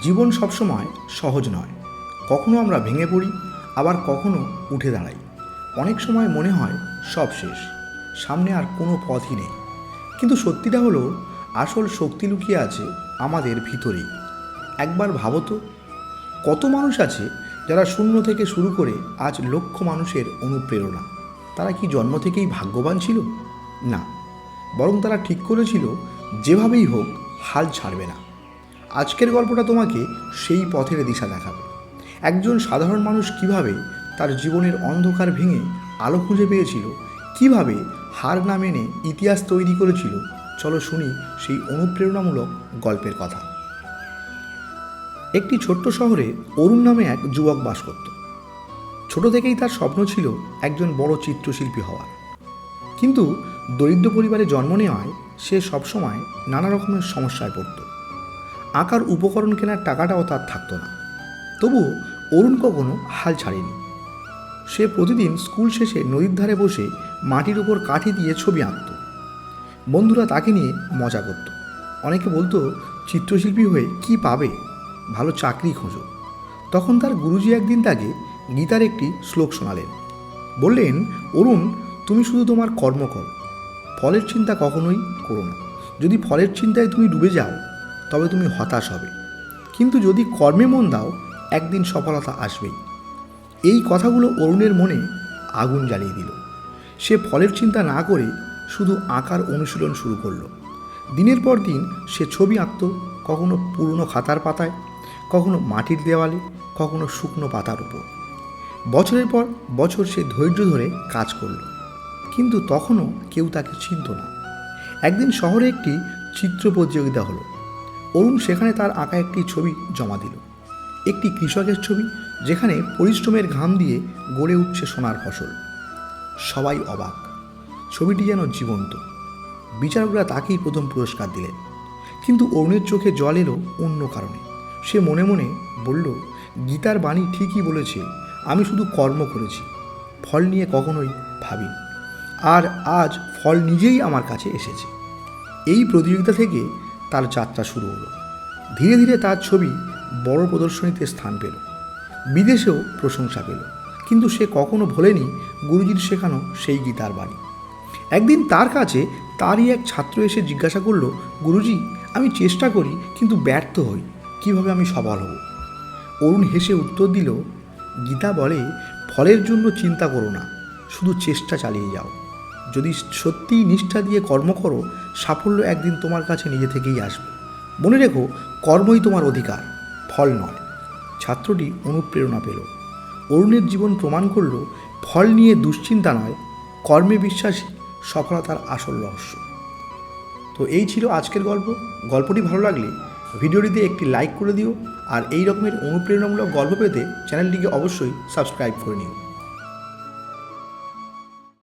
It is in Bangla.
জীবন সবসময় সহজ নয়। কখনো আমরা ভেঙে পড়ি, আবার কখনো উঠে দাঁড়াই। অনেক সময় মনে হয় সব শেষ, সামনে আর কোনো পথই নেই। কিন্তু সত্যিটা হলো, আসল শক্তি লুকিয়ে আছে আমাদের ভিতরেই। একবার ভাবো তো, কত মানুষ আছে যারা শূন্য থেকে শুরু করে আজ লক্ষ মানুষের অনুপ্রেরণা? তারা কি জন্ম থেকেই ভাগ্যবান ছিল? না। বরং তারা ঠিক করেছিল, যেভাবেই হোক, হাল ছাড়বে না। আজকের গল্পটা তোমাকে সেই পথের দিশা দেখাবে। একজন সাধারণ মানুষ কীভাবে তার জীবনের অন্ধকার ভেঙে আলো খুঁজে পেয়েছিল, কীভাবে হার না মেনে ইতিহাস তৈরি করেছিল, চলো শুনি সেই অনুপ্রেরণামূলক গল্পের কথা। একটি ছোট্ট শহরে অরুণ নামে এক যুবক বাস করত। ছোট থেকেই তার স্বপ্ন ছিল একজন বড় চিত্রশিল্পী হওয়ার। কিন্তু দরিদ্র পরিবারে জন্ম নেওয়ায় সে সবসময় নানা রকমের সমস্যায় পড়ত। আঁকার উপকরণ কেনার টাকাটাও তার থাকতো না। তবুও অরুণ কখনো হাল ছাড়েনি। সে প্রতিদিন স্কুল শেষে নদীর ধারে বসে মাটির উপর কাঠি দিয়ে ছবি আঁকত। বন্ধুরা তাকে নিয়ে মজা করত। অনেকে বলতো, চিত্রশিল্পী হয়ে কি পাবে? ভালো চাকরি খোঁজো। তখন তার গুরুজি একদিন তাকে গীতার একটি শ্লোক শোনালেন। বললেন, অরুণ, তুমি শুধু তোমার কর্ম করো। ফলের চিন্তা কখনোই করো না। যদি ফলের চিন্তায় তুমি ডুবে যাও তবে তুমি হতাশ হবে। কিন্তু যদি কর্মে মন দাও, একদিন সফলতা আসবেই। এই কথাগুলো অরুণের মনে আগুন জ্বালিয়ে দিল। সে ফলের চিন্তা না করে শুধু আঁকার অনুশীলন শুরু করল। দিনের পর দিন সে ছবি আঁকত, কখনো পুরনো খাতার পাতায়, কখনো মাটির দেওয়ালে, কখনো শুকনো পাতার উপর। বছরের পর বছর সে ধৈর্য ধরে কাজ করল। কিন্তু তখনও কেউ তাকে চিনত না। একদিন শহরে একটি চিত্র প্রতিযোগিতা হলো। অরুণ সেখানে তার আঁকা একটি ছবি জমা দিল। একটি কৃষকের ছবি, যেখানে পরিশ্রমের ঘাম দিয়ে গড়ে উঠছে সোনার ফসল। সবাই অবাক। ছবিটি যেন জীবন্ত। বিচারকরা তাকেই প্রথম পুরস্কার দিলেন। কিন্তু অরুণের চোখে জল এলো অন্য কারণে। সে মনে মনে বলল, গীতার বাণী ঠিকই বলেছে, আমি শুধু কর্ম করেছি। ফল নিয়ে কখনোই ভাবিনি। আর আজ ফল নিজেই আমার কাছে এসেছে। এই প্রতিযোগিতা থেকে তার যাত্রা শুরু হলো। ধীরে ধীরে তার ছবি বড় প্রদর্শনীতে স্থান পেল। বিদেশেও প্রশংসা পেল। কিন্তু সে কখনো ভোলেনি গুরুজির শেখানো সেই গীতার বাণী। একদিন তার কাছে তারই এক ছাত্র এসে জিজ্ঞাসা করল, গুরুজি, আমি চেষ্টা করি, কিন্তু ব্যর্থ হই। কীভাবে আমি সফল হব? অরুণ হেসে উত্তর দিল, গীতা বলে, ফলের জন্য চিন্তা করো না, শুধু চেষ্টা চালিয়ে যাও। যদি সত্যিই নিষ্ঠা দিয়ে কর্ম করো, সাফল্য একদিন তোমার কাছে নিজে থেকেই আসবে। মনে রেখো, কর্মই তোমার অধিকার, ফল নয়। ছাত্রটি অনুপ্রেরণা পেল। অরুণের জীবন প্রমাণ করল, ফল নিয়ে দুশ্চিন্তা নয়, কর্মে বিশ্বাসী, সফলতার আসল রহস্য। তো এই ছিল আজকের গল্প। গল্পটি ভালো লাগলে ভিডিওটিতে একটি লাইক করে দিও, আর এই রকমের অনুপ্রেরণামূলক গল্প পেতে চ্যানেলটিকে অবশ্যই সাবস্ক্রাইব করে নিও।